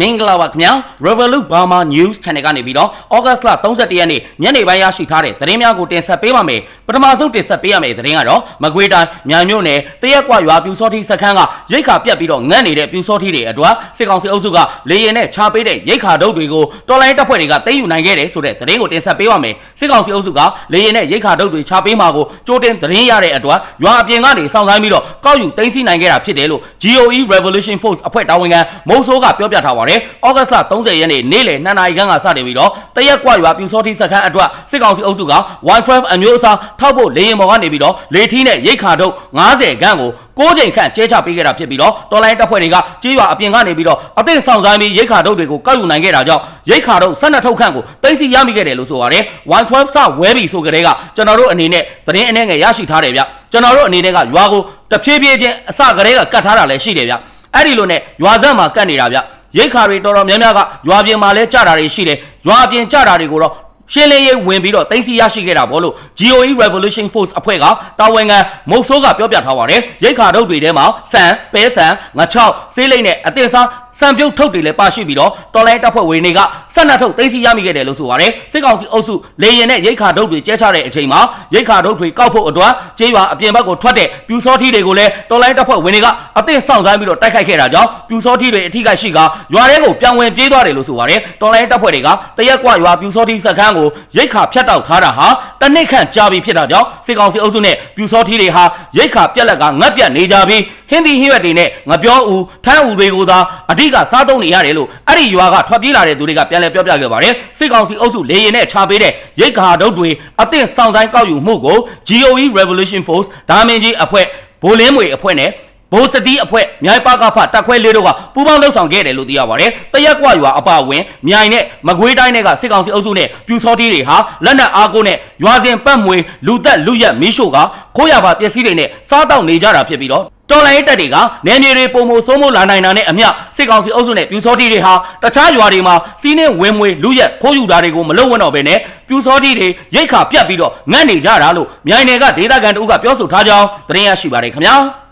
မင်္ဂလာပါခင်ဗျာ Revolut Burma News Channel ကနေပြီးတော့ August လ31ရက်နေ့ညနေပိုင်းရရှိထားတဲ့သတင်းများကိုတင်ဆက်ပေးပါမယ်ပထမဆုံးတင်ဆက်ပေးရမယ့်သတင်းကတော့မကွေးတိုင်းမြိုင်မြို့နယ်တရက်ကွာရွာပြူစောတိစခန်းကရိတ်ခါပြတ်ပြီးတော့ငတ်နေတဲ့ပြူစောတိတွေအတွက်စစ်ကောင်စီအုပ်စုကလေရင်နဲ့ချပေးတဲ့ရိတ်ခါဒုတ်တွေကိုတော်လိုင်းတပ်ဖွဲ့တွေကသိမ်းယူနိုင်ခဲ့တယ်ဆိုတဲ့သတင်းကိုတင်ဆက်ပေးပါမယ်စစ်ကောင်စီအုပ်စုကလေရင်နဲ့ရိတ်ခါဒုတ်တွေချပေးမှာကိုကြိုတင်သတင်းရတဲ့အတွက်ရွာအပြင်ကနေစောင့်ဆိုင်းပြီးတော့ကောက်ယူသိမ်းဆည်းနိုင်ခဲ့တာဖြစ်တယ်လို့ GOE Revolution Force အဖွဲ့တာဝန်ခံမုံဆိုးကပြောပြထားပါတယ်။ဩဂတ်လ30ရက်နေ့နေ့လယ်2နာရီခန့်ကစတင်ပြီးတော့တရက်ကွရွာပြူစောတိစခန်းအတွက်စစ်ကောင်စီအုပ်စုက112 အမျိုးအစားထောက်ဖို့လေရင်ပေါ်ကနေပြီးတော့လေထီးနဲ့ရိတ်ခါတုပ်90ခန်းကို6ချိန်ခန့်ကျဲချပေးခဲ့တာဖြစ်ပြီးတော့တော်လိုင်းတပ်ဖွဲ့တွေကကြေးရွာအပြင်ကနေပြီးတော့အသင့်ဆောင်ဆိုင်ပြီးရိတ်ခါတုပ်တွေကိုကောက်ယူနိုင်ခဲ့တာကြောင့်ရိတ်ခါတုပ်12ထုတ်ခန့်ကိုတင်စီရမိခဲ့တယ်လို့ဆိုပါတယ်112 စဝဲပြီဆိုကြတဲ့ကကျွန်တော်တို့အနေနဲ့သတင်းအနှဲငယ်ရရှိထားတယ်ဗျကျွန်တော်တို့အနေနဲ့ကရွာကိုတဖြည်းဖြည်းချင်းအစကတည်းကကတ်ထားတာလည်းရှိတယ်ဗျအဲ့ဒီလိုနဲ့ရွာဆက်မှာကတ်နေတာဗျ ရိတ်ခါတွေတော်တော်များများကရွာပြင်မှာလဲကြတာတွေရှိတယ်ရွာပြင်ကြတာတွေကိုတော့ရှင်းလင်းရေးဝင်ပြီးတော့တင်စီရရှိခဲ့တာဗောလို့ GOE Revolution Force အဖွဲ့ကတာဝန်ခံမုတ်ဆိုးကပြောပြထားပါတယ်ရိတ်ခါထုတ်တွေထဲမှာစံပဲစံငါချောက်ဆေးလိမ့်နဲ့အတင်စား စံပြုတ်ထုတ်တွေလည်းပါရှိပြီးတော့တော်လိုင်းတပ်ဖွဲ့ဝင်တွေကဆက်နတ်ထုတ်တင်စီရမိခဲ့တယ်လို့ဆိုပါတယ်စစ်ကောင်စီအုပ်စုလေရင်နဲ့ရိတ်ခါထုတ်တွေကျဲချတဲ့အချိန်မှာရိတ်ခါထုတ်တွေကောက်ဖို့အတွက်ကျေးရွာအပြင်ဘက်ကိုထွက်တဲ့ပြူစောထီတွေကိုလည်းတော်လိုင်းတပ်ဖွဲ့ဝင်တွေကအသင့်ဆောင်ဆိုင်ပြီးတော့တိုက်ခိုက်ခဲ့တာကြောင့်ပြူစောထီတွေအထိကရှိကရွာထဲကိုပြောင်းဝင်ပြေးသွားတယ်လို့ဆိုပါတယ်တော်လိုင်းတပ်ဖွဲ့တွေကတရက်ကွရွာပြူစောထီစခန်းကိုရိတ်ခါဖြတ်တောက်ထားတာဟာတနစ်ခန့်ကြာပြီဖြစ်တာကြောင့်စစ်ကောင်စီအုပ်စုနဲ့ပြူစောထီတွေဟာရိတ်ခါပြက်လက်ကငတ်ပြတ်နေကြပြီးဟင်းဒီဟင်းရွက်တွေနဲ့ငပြောဦးထန်းဦးတွေကိုသာအဓိကစားသုံးနေရတယ်လို့အဲ့ဒီရွာကထွက်ပြေးလာတဲ့သူတွေကပြန်လည်ပြောပြခဲ့ပါတယ်စစ်ကောင်စီအုပ်စုလေရင်နဲ့ခြာပေးတဲ့ရိတ်ခါဒုတ်တွေအသင့်ဆောင်ဆိုင်ကောက်ယူမှုကို GOE Revolution Force ဒါမင်းကြီးအဖွဲ့ဘိုလင်းမွေအဖွဲ့နဲ့ဘိုးစတီးအဖွဲ့မြိုင်ပါကဖတက်ခွဲလေးတို့ကပူးပေါင်းလှုပ်ဆောင်ခဲ့တယ်လို့သိရပါတယ်။တရက်ကွရွာအပဝင်မြိုင်နဲ့မကွေးတိုင်းတွေကစစ်ကောင်စီအုပ်စုနဲ့ပြူစောတီတွေဟာလက်နက်အားကိုနဲ့ရွာစဉ်ပတ်မွေလူသက်လူရက်မီးရှို့ကခိုးရပါပစ္စည်းတွေနဲ့စားတောက်နေကြတာဖြစ်ပြီးတော့ တော်လိုင်းတက်တွေကနယ်မြေတွေပုံမဆိုးမိုးလာနိုင်တာနဲ့အမျှစစ်ကောင်စီအုပ်စုနဲ့ပြူစောတီတွေဟာတခြားရွာတွေမှာစီးနှင်းဝင်မွေလူရက်ခိုးယူတာတွေကိုမလုပ်ဝန်းတော့ဘဲနဲ့ပြူစောတီတွေရိတ်ခါပြတ်ပြီးတော့ငတ်နေကြတာလို့မြိုင်နယ်ကဒေသခံတို့ကပြောဆိုထားကြောင်းသတင်းရရှိပါတယ်ခင်ဗျာ။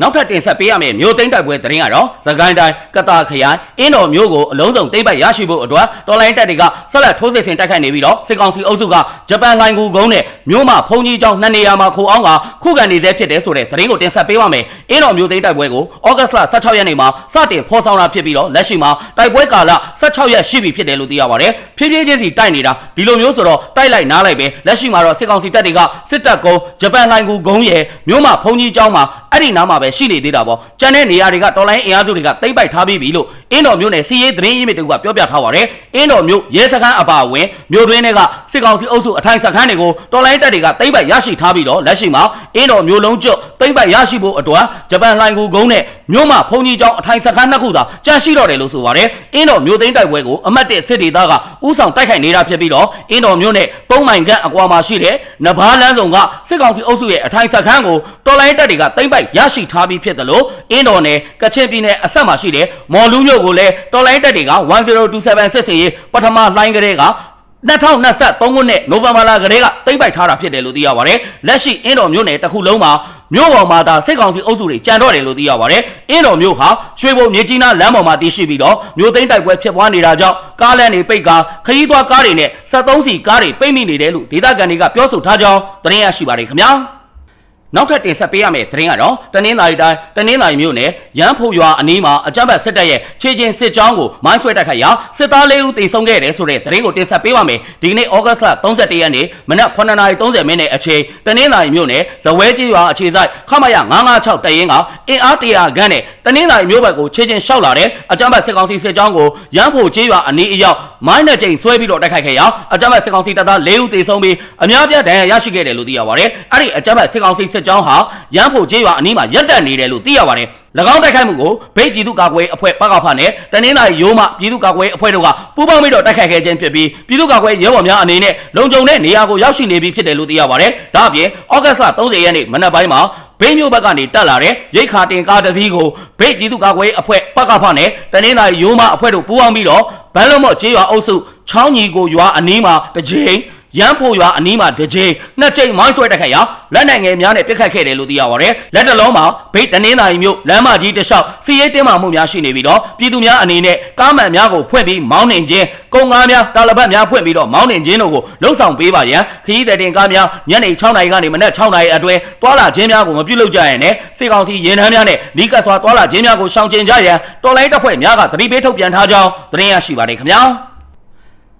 နောက်ထပ်တင်ဆက်ပေးရမယ့်မြို့သိမ်းတိုက်ပွဲသတင်းကတော့သခိုင်းတိုင်းကတာခရိုင်အင်းတော်မြို့ကိုအလုံးစုံသိမ်းပိုက်ရရှိဖို့အတွက်တော်လိုင်းတပ်တွေကဆက်လက်ထိုးစစ်ဆင်တိုက်ခိုက်နေပြီးတော့စစ်ကောင်စီအုပ်စုကဂျပန်လိုင်ကူကုန်းနဲ့မြို့မှာဖုန်ကြီးကျောင်းနှစ်နေရာမှာခိုအောင်ကခုခံနေဆဲဖြစ်တယ်ဆိုတဲ့သတင်းကိုတင်ဆက်ပေးပါမယ်အင်းတော်မြို့သိမ်းတိုက်ပွဲကိုဩဂတ်လ16ရက်နေ့မှာစတင်ဖော်ဆောင်တာဖြစ်ပြီးတော့လက်ရှိမှာတိုက်ပွဲကာလ16ရက်ရှိပြီဖြစ်တယ်လို့သိရပါတယ်ဖြည်းဖြည်းချင်းစီတိုက်နေတာဒီလိုမျိုးဆိုတော့တိုက်လိုက်နားလိုက်ပဲလက်ရှိမှာတော့စစ်ကောင်စီတပ်တွေကစစ်တပ်ကုန်းဂျပန်လိုင်ကူကုန်းရဲ့မြို့မှာဖုန်ကြီးကျောင်းမှာအဲ့ဒီနားမှာပဲရှိနေသေးတာပေါ့ကျန်တဲ့နေရာတွေကတော်လိုင်းအင်အားစုတွေကတိမ့်ပိုက်ထားပြီးပြီလို့ အင်းတော်မြို့နယ်စီရေးသတင်းရင်းမြစ်တူကပြောပြထားပါတယ်အင်းတော်မြို့ရဲစခန်းအပါအဝင်မြို့တွင်းတွေကစစ်ကောင်စီအုပ်စုအထိုင်စခန်းတွေကိုတော်လိုင်းတပ်တွေကတိမ့်ပိုက်ရရှိထားပြီးတော့လက်ရှိမှာအင်းတော်မြို့လုံးကျွတ်တိမ့်ပိုက်ရရှိဖို့အတွက်ဂျပန်လိုင်ကူကုန်းနဲ့မြို့မှာဖုန်ကြီးကျောင်းအထိုင်စခန်းနှစ်ခုသာကြန့်ရှိတော့တယ်လို့ဆိုပါတယ်အင်းတော်မြို့သိမ်းတိုက်ပွဲကိုအမတ်တစ်စစ်ဒေသကဥဆောင်တိုက်ခိုက်နေတာဖြစ်ပြီးတော့အင်းတော်မြို့နဲ့သုံးမိုင်ခန့်အကွာမှာရှိတဲ့နဘာလန်းဆောင်ကစစ်ကောင်စီအုပ်စုရဲ့အထိုင်စခန်းကိုတော်လိုင်းတပ်တွေကတိမ့်ပိုက်ရရှိထားပြီးဖြစ်တယ်လို့အင်းတော်နယ်ကချင်ပြည်နယ်အဆက်မှာရှိတဲ့မော်လူးမြို့ကိုလည်းတော်လိုင်းတပ်တွေက1027စစ်စင်ရေးပထမလှိုင်းကလေးက2023ခုနှစ်နိုဝင်ဘာလကလေးကတိမ့်ပိုက်ထားတာဖြစ်တယ်လို့သိရပါတယ်။လက်ရှိအင်းတော်မြို့နယ်တစ်ခုလုံးမှာမြို့ပေါ်မှာသာစစ်ကောင်စီအုပ်စုတွေကြံတော့တယ်လို့သိရပါတယ်။အင်းတော်မြို့ဟာရွှေဘုံမြေကြီးနားလမ်းပေါ်မှာတည်ရှိပြီးတော့မြို့သိမ်းတိုက်ပွဲဖြစ်ပွားနေတာကြောင့်ကားလမ်းတွေပိတ်ကာခရီးသွားကားတွေနဲ့73စီကားတွေပိတ်မိနေတယ်လို့ဒေသခံတွေကပြောဆိုထားကြောင်းသတင်းရရှိပါတယ်ခင်ဗျာ။ နောက်ထပ်တင်ဆက်ပေးရမယ့်သတင်းကတော့တနင်္သာရီတိုင်းတနင်္သာရီမြို့နယ်ရန်ဖို့ရွာအနီးမှာအကြမ်းဖက်စစ်တပ်ရဲ့ခြေချင်းစစ်ကြောင်းကိုမိုင်းဆွဲတိုက်ခိုက်ရာစစ်သား၄ဦးတေဆုံးခဲ့တယ်ဆိုတဲ့သတင်းကိုတင်ဆက်ပေးပါမယ်ဒီကနေ့ဩဂတ်လ31ရက်နေ့မနက်9:30မိနစ်အချိန်တနင်္သာရီမြို့နယ်ဇဝဲကြီးရွာအခြေစိုက်ခမရ956တရင်ကအင်အားတရာခန့်နဲ့တနင်္သာရီမြို့ဘက်ကိုခြေချင်းရှောက်လာတဲ့အကြမ်းဖက်စစ်ကောင်စီစစ်ကြောင်းကိုရန်ဖို့ကြီးရွာအနီးအရောက်မိုင်းနဲ့ချိန်ဆွဲပြီးတော့တိုက်ခိုက်ခဲ့ရာအကြမ်းဖက်စစ်ကောင်စီတပ်သား၄ဦးတေဆုံးပြီးအများပြားဒဏ်ရာရရှိခဲ့တယ်လို့သိရပါတယ်အဲ့ဒီအကြမ်းဖက်စစ်ကောင်စီစစ်ကြောင်းဟာရန်ဖို့ကျေးရွာအနီးမှာရပ်တန့်နေတယ်လို့သိရပါတယ်၎င်းတိုက်ခိုက်မှုကိုဗိတ်ပြည်သူ့ကာကွယ်အဖွဲ့ပကဖနဲ့တနင်္လာရီရိုးမှပြည်သူ့ကာကွယ်အဖွဲ့တို့ကပူးပေါင်းပြီးတော့တိုက်ခိုက်ခဲ့ခြင်းဖြစ်ပြီးပြည်သူ့ကာကွယ်ရဲဘော်များအနေနဲ့လုံခြုံတဲ့နေရာကိုရောက်ရှိနေပြီဖြစ်တယ်လို့သိရပါတယ်ဒါအပြင်ဩဂတ်လ30ရက်နေ့မနက်ပိုင်းမှာဘိန်းမျိုးဘက်ကနေတက်လာတဲ့ရိတ်ခါတင်ကားတစ်စီးကိုဗိတ်ပြည်သူ့ကာကွယ်အဖွဲ့ပကဖနဲ့တနင်္လာရီရိုးမှအဖွဲ့တို့ပူးပေါင်းပြီးတော့ဘန်လုံးမော့ကျေးရွာအုပ်စုချောင်းကြီးကိုရွာအနီးမှာတစ်ကြိမ် ရန်ဖို့ရွာအနီးမှာတစ်ချိန်နှစ်ချိန်မိုင်းဆွဲတက်ခတ်ရာလက်နိုင်ငယ်များနဲ့ပြစ်ခတ်ခဲ့တယ်လို့သိရပါတယ်လက်တလုံးမှာဗိတ်တနင်္သာရီမြို့လမ်းမကြီးတစ်လျှောက်စီးရဲတင်းမာမှုများရှိနေပြီးတော့ပြည်သူများအနေနဲ့ကားမှန်များကိုဖွင့်ပြီးမောင်းနှင်ခြင်းကုန်ကားများတာလပတ်များဖွင့်ပြီးတော့မောင်းနှင်ခြင်းတို့ကိုလှုံ့ဆော်ပေးပါရန်ခရီးသည်တင်ကားများညနေ6နာရီကနေမနက်6နာရီအတွင်းတွာလာခြင်းများကိုမပြုလုပ်ကြရနဲ့စေကောင်စီရင်ထမ်းများနဲ့နီးကပ်စွာတွာလာခြင်းများကိုရှောင်ကျဉ်ကြရန်တော်လိုင်းတပ်ဖွဲ့များကသတိပေးထုတ်ပြန်ထားကြောင်းသတင်းရရှိပါတယ်ခင်ဗျာ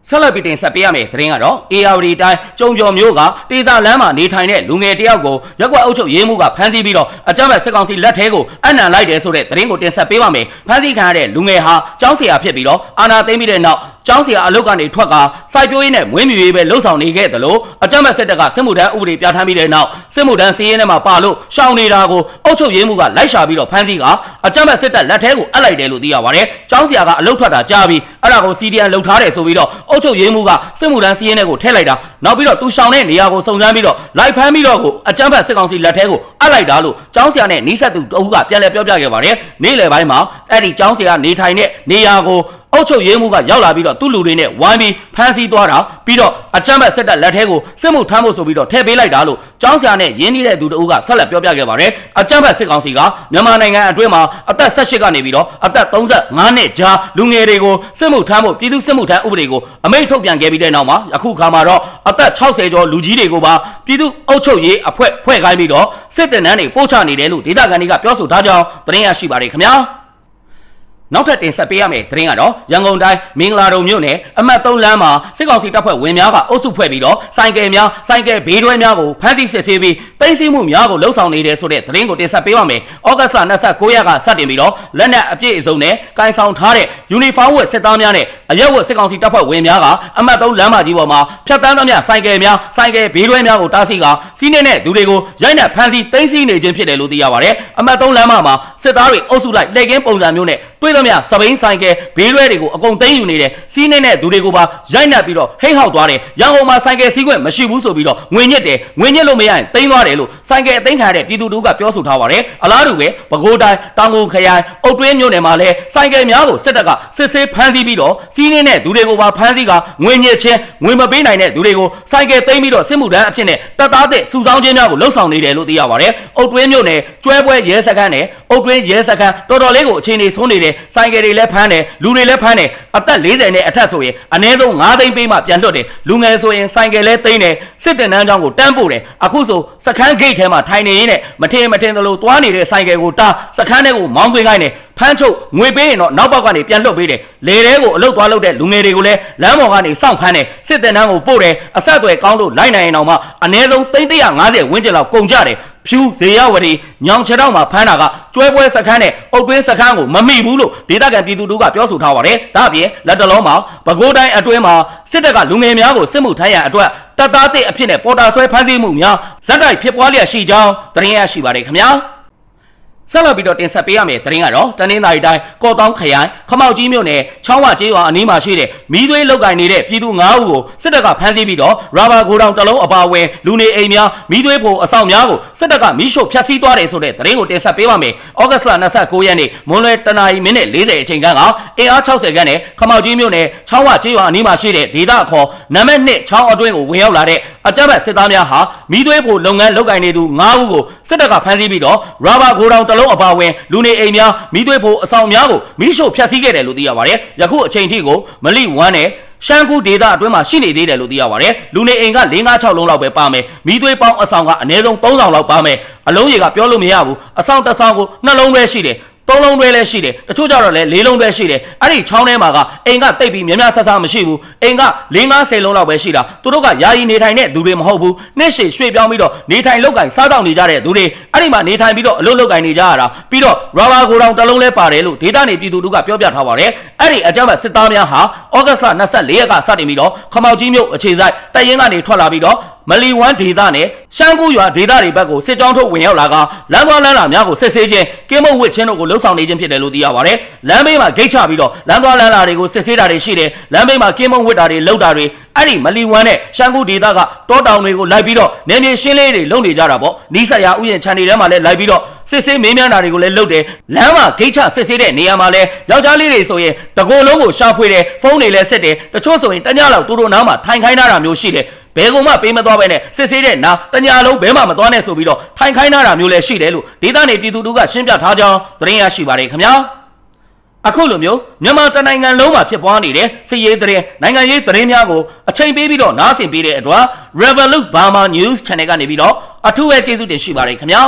ဆက်လက်ပြီးတင်ဆက်ပေးရမယ့်သတင်းကတော့ ARD တိုင်းကျုံကျော်မျိုးကတေစာလမ်းမှာနေထိုင်တဲ့လူငယ်တယောက်ကိုရက်ကွက်အုပ်ချုပ်ရေးမှုကဖမ်းဆီးပြီးတော့အကြမ်းဖက်စစ်ကောင်စီလက်ထဲကိုအနံလိုက်တယ်ဆိုတဲ့သတင်းကိုတင်ဆက်ပေးပါမယ်။ဖမ်းဆီးခံရတဲ့လူငယ်ဟာကျောင်းဆရာဖြစ်ပြီးတော့အာနာသိမ့်ပြီးတဲ့နောက် ကျောင်းဆရာအလုပ်ကနေထွက်ကစိုက်ပျိုးရေးနဲ့မွေးမြူရေးပဲလှုပ်ဆောင်နေခဲ့တယ်လို့အကြမ်းဖက်စစ်တပ်ကစစ်မှုထမ်းဥပဒေပြဋ္ဌာန်းပြီးတဲ့နောက်စစ်မှုထမ်းစီးရဲနဲ့မှာပါလို့ရှောင်နေတာကိုအုပ်ချုပ်ရေးမှုကလိုက်ရှာပြီးတော့ဖမ်းဆီးကအကြမ်းဖက်စစ်တပ်လက်ထဲကိုအပ်လိုက်တယ်လို့သိရပါတယ်။ကျောင်းဆရာကအလုပ်ထွက်တာကြားပြီးအဲ့ဒါကို CDN လှုပ်ထားတယ်ဆိုပြီးတော့အုပ်ချုပ်ရေးမှုကစစ်မှုထမ်းစီးရဲနဲ့ကိုထည့်လိုက်တာနောက်ပြီးတော့သူရှောင်တဲ့နေရာကိုစုံစမ်းပြီးတော့လိုက်ဖမ်းပြီးတော့ကိုအကြမ်းဖက်စစ်ကောင်စီလက်ထဲကိုအပ်လိုက်တာလို့ကျောင်းဆရာနဲ့နီးစပ်သူတအုပ်ကပြန်လည်ပြောပြခဲ့ပါတယ်။နေ့လယ်ပိုင်းမှာအဲ့ဒီကျောင်းဆရာနေထိုင်တဲ့နေရာကို အုတ်ချုပ်ရေးမှုကရောက်လာပြီးတော့သူ့လူတွေနဲ့ဝိုင်းပြီးဖမ်းဆီးသွားတာပြီးတော့အချမ်းဘက်စစ်တပ်လက်ထဲကိုစစ်မှုထမ်းဖို့ဆိုပြီးတော့ထည့်ပေးလိုက်တာလို့ကျောင်းဆရာနဲ့ရင်းနှီးတဲ့သူတို့ကဆက်လက်ပြောပြခဲ့ပါတယ်အချမ်းဘက်စစ်ကောင်စီကမြန်မာနိုင်ငံအတွင်းမှာအသက်18ကနေပြီးတော့အသက်35နှစ်ကြားလူငယ်တွေကိုစစ်မှုထမ်းဖို့ပြည်သူစစ်မှုထမ်းဥပဒေကိုအမိန့်ထုတ်ပြန်ခဲ့ပြီးတဲ့နောက်မှာအခုခါမှာတော့အသက်60ကျော်လူကြီးတွေကိုပါပြည်သူအုပ်ချုပ်ရေးအဖွဲ့ဖွဲ့ခိုင်းပြီးတော့စစ်တပ်နှန်းတွေပို့ချနေတယ်လို့ဒေသခံတွေကပြောဆိုထားကြောင်းသတင်းရရှိပါတယ်ခင်ဗျာ နောက်ထပ်တင်ဆက်ပေးရမယ့်သတင်းကတော့ရန်ကုန်တိုင်းမင်္ဂလာတုံမြို့နယ်အမှတ်3လမ်းမှာစစ်ကောင်စီတပ်ဖွဲ့ဝင်များကအုပ်စုဖွဲ့ပြီးတော့စိုင်ကယ်များစိုင်ကယ်ဘေးတွဲများကိုဖမ်းဆီးစစ်ဆေးပြီးသိမ်းဆည်းမှုများကိုလှုံ့ဆော်နေတယ်ဆိုတဲ့သတင်းကိုတင်ဆက်ပေးပါမယ်။ဩဂတ်စ်လ29ရက်ကစတင်ပြီးတော့လက်နက်အပြည့်အစုံနဲ့ကင်ဆောင်ထားတဲ့ယူနီဖောင်းဝတ်စစ်သားများနဲ့အရက်ဝတ်စစ်ကောင်စီတပ်ဖွဲ့ဝင်များကအမှတ်3လမ်းမကြီးပေါ်မှာဖြတ်တန်းသမျှစိုင်ကယ်များစိုင်ကယ်ဘေးတွဲများကိုတားဆီးကစီးနေတဲ့သူတွေကိုရိုက်နှက်ဖမ်းဆီးသိမ်းဆည်းနေခြင်းဖြစ်တယ်လို့သိရပါတယ်။အမှတ်3လမ်းမမှာစစ်သားတွေအုပ်စုလိုက်လက်ကင်းပုံစံမျိုးနဲ့တွေ့သမျှစပိန်ဆိုင်ကယ်ဘေးရွဲတွေကိုအကုန်သိမ်းယူနေတယ်စီးနေတဲ့သူတွေကိုပါရိုက်နှက်ပြီးတော့ဟိတ်ဟောက်သွားတယ်ရန်ကုန်မှာဆိုင်ကယ်စီးခွင့်မရှိဘူးဆိုပြီးတော့ငွေညစ်တယ်ငွေညစ်လို့မရရင်သိမ်းသွားတယ်လို့ဆိုင်ကယ်အသိမ်းခံရတဲ့ပြည်သူတို့ကပြောဆိုထားပါတယ်အလားတူပဲပဲခူးတိုင်းတောင်ကုန်ခရိုင်အုတ်တွင်းမြို့နယ်မှာလည်းဆိုင်ကယ်များကိုစစ်တပ်ကစစ်ဆေးဖမ်းဆီးပြီးတော့စီးနေတဲ့သူတွေကိုပါဖမ်းဆီးကငွေညစ်ခြင်းငွေမပေးနိုင်တဲ့သူတွေကိုဆိုင်ကယ်သိမ်းပြီးတော့စစ်မှုထမ်းအဖြစ်နဲ့တပ်သားတဲ့စုဆောင်းခြင်းများကိုလှုပ်ဆောင်နေတယ်လို့သိရပါတယ်အုတ်တွင်းမြို့နယ်ကျွဲပွဲရဲစခန်းနဲ့ အုတ်တွင်းရဲစခန်းတော်တော်လေးကိုအခြေအနေဆိုးနေတယ်ဆိုင်ကယ်တွေလည်းဖမ်းတယ်လူတွေလည်းဖမ်းတယ်အသက်40နဲ့အထက်ဆိုရင်အနည်းဆုံး9သိန်းပေးမှပြန်လွတ်တယ်လူငယ်ဆိုရင်ဆိုင်ကယ်လည်းသိမ်းတယ်စစ်တင်တန်းချောင်းကိုတန်းပို့တယ်အခုဆိုစခန်းဂိတ်ထဲမှာထိုင်နေရင်းနဲ့မထင်မထင်သလိုသွားနေတဲ့ဆိုင်ကယ်ကိုတားစခန်းထဲကိုမောင်းသွင်းခိုင်းတယ်ဖမ်းချုပ်ငွေပေးရင်တော့နောက်ပေါက်ကနေပြန်လွတ်ပေးတယ်လေထဲကိုအလုတ်သွားလုပ်တဲ့လူငယ်တွေကိုလည်းလမ်းပေါ်ကနေစောင့်ဖမ်းတယ်စစ်တင်တန်းကိုပို့တယ်အဆက်အသွယ်ကောင်းလို့လိုက်နိုင်ရင်တော့မှအနည်းဆုံး350ဝန်းကျင်လောက်ကုန်ကြတယ် ဖြူဇေယဝတီညောင်ချတောက်မှာဖမ်းတာကကျွဲပွဲစခန်းနဲ့အုတ်တွင်းစခန်းကိုမမိဘူးလို့ဒေသခံပြည်သူတို့ကပြောဆိုထားပါတယ်။ဒါအပြင်လက်တလုံးမှာပဲခူးတိုင်းအတွင်းမှာစစ်တပ်ကလူငယ်များကိုစစ်မှုထမ်းရန်အတွက်တပ်သားတဲ့အဖြစ်နဲ့ပေါ်တာဆွဲဖမ်းဆီးမှုများဇက်တိုက်ဖြစ်ပွားလျက်ရှိကြောင်းသတင်းရရှိပါတယ်ခင်ဗျာ။ ဆက်လက်ပြီးတော့တင်ဆက်ပေးရမယ့်သတင်းကတော့တနင်္သာရီတိုင်းကော့တောင်းခရိုင်ခမောက်ကြီးမြို့နယ်ချောင်းဝကျေးရွာအနီးမှာရှိတဲ့မီးသွေးလောက်ကင်နေတဲ့ပြည်သူ9ဦးကိုစစ်တပ်ကဖမ်းဆီးပြီးတော့ရာဘာဂိုတောင်တစ်လုံးအပါအဝင်လူနေအိမ်များမီးသွေးဖို့အဆောင်များကိုစစ်တပ်ကမီးရှို့ဖျက်ဆီးသွားတယ်ဆိုတဲ့သတင်းကိုတင်ဆက်ပေးပါမယ်။ဩဂတ်စ်လ29ရက်နေ့မွန်းလွဲတနာရီမိနစ်40အချိန်ခန့်ကအင်အား60ခန့်နဲ့ခမောက်ကြီးမြို့နယ်ချောင်းဝကျေးရွာအနီးမှာရှိတဲ့ဒေသအခေါ်နံပါတ်1ချောင်းအတွင်းကိုဝင်ရောက်လာတဲ့ အကြမ်းဖက်စစ်သားများဟာမီးသွေးဖို့လုပ်ငန်းလုပ်ကင်နေသူ9ဦးကိုစစ်တပ်ကဖမ်းဆီးပြီးတော့ရာဘာဂိုတောင်တစ်လုံးအပါအဝင်လူနေအိမ်များမိသွေးဖို့အဆောင်များကိုမိရှို့ဖျက်ဆီးခဲ့တယ်လို့သိရပါတယ်။ယခုအချိန်ထိကိုမလိဝမ်းနဲ့ရှမ်းကူဒေတာအတွင်းမှာရှိနေသေးတယ်လို့သိရပါတယ်။လူနေအိမ်က၄၅6လုံးလောက်ပဲပါမယ်။မိသွေးပေါင်းအဆောင်ကအနည်းဆုံး3ဆောင်လောက်ပါမယ်။အလုံးကြီးကပြောလို့မရဘူး။အဆောင်တစ်ဆောင်ကိုနှလုံးပဲရှိတယ်။ သုံးလုံးတွဲလည်းရှိတယ်တချို့ကြတော့လည်းလေးလုံးတွဲရှိတယ်အဲ့ဒီချောင်းထဲမှာကအိမ်ကတိတ်ပြီးများများဆဆမရှိဘူးအိမ်က၄50လုံးလောက်ပဲရှိတာသူတို့ကယာယီနေထိုင်တဲ့သူတွေမဟုတ်ဘူးနှစ်ရှည်ရွှေ့ပြောင်းပြီးတော့နေထိုင်လောက်ကင်စားတောက်နေကြတဲ့သူတွေအဲ့ဒီမှာနေထိုင်ပြီးတော့အလုပ်လုပ်ကင်နေကြရတာပြီးတော့ရာဘာကိုတောင်တစ်လုံးလဲပါတယ်လို့ဒေတာနေပြည်သူတို့ကပြောပြထားပါတယ်အဲ့ဒီအကြမ်းဖက်စစ်သားများဟာဩဂတ်စ်လ24ရက်ကစတင်ပြီးတော့ခမောက်ကြီးမြို့အခြေစိုက်တရင်ကနေထွက်လာပြီးတော့ မလီဝမ်ဒေသနဲ့ရှမ်းကူးရွာဒေသတွေဘက်ကိုစစ်ကြောင်းထုတ်ဝင်ရောက်လာကလမ်းသွားလမ်းလာများကိုစစ်ဆေးခြင်းကင်းမုတ်ဝစ်ချင်းတို့ကိုလှုပ်ဆောင်နေခြင်းဖြစ်တယ်လို့သိရပါတယ်။လမ်းဘေးမှာဂိတ်ချပြီးတော့လမ်းသွားလမ်းလာတွေကိုစစ်ဆေးတာတွေရှိတယ်။လမ်းဘေးမှာကင်းမုတ်ဝစ်တာတွေလှုပ်တာတွေအဲ့ဒီမလီဝမ်နဲ့ရှမ်းကူးဒေသကတောတောင်တွေကိုလိုက်ပြီးတော့နေမြေရှင်းလေးတွေလုပ်နေကြတာပေါ့။နီးစပ်ရာဥယျာဉ်ခြံတွေထဲမှာလည်းလိုက်ပြီးတော့စစ်ဆေးမင်းများတာတွေကိုလည်းလုပ်တယ်။လမ်းမှာဂိတ်ချစစ်ဆေးတဲ့နေရာမှာလည်းယောက်ျားလေးတွေဆိုရင်တကိုယ်လုံးကိုရှာဖွေတယ်ဖုန်းတွေလည်းဆက်တယ်တချို့ဆိုရင်တညလောက်သူတို့နားမှာထိုင်ခိုင်းထားတာမျိုးရှိတယ်။ ဘဘယ်ကောင်မှပေးမသွားပဲနဲ့စစ်ဆေးတဲ့နာတညာလုံးဘဲမှမသွားနဲ့ဆိုပြီးတော့ထိုင်ခိုင်းထားတာမျိုးလည်းရှိတယ်လို့ဒေသနေပြည်သူတို့ကရှင်းပြထားကြောင်းသတင်းရရှိပါတယ်ခင်ဗျာအခုလိုမျိုးမြန်မာတနိုင်ငံလုံးမှာဖြစ်ပွားနေတဲ့စစ်ရေးသတင်းနိုင်ငံရေးသတင်းများကိုအချိန်ပေးပြီးတော့နားဆင်ပေးတဲ့အတွက် Revolut Burma News Channel ကနေပြီးတော့အထူးပဲကျေးဇူးတင်ရှိပါတယ်ခင်ဗျာ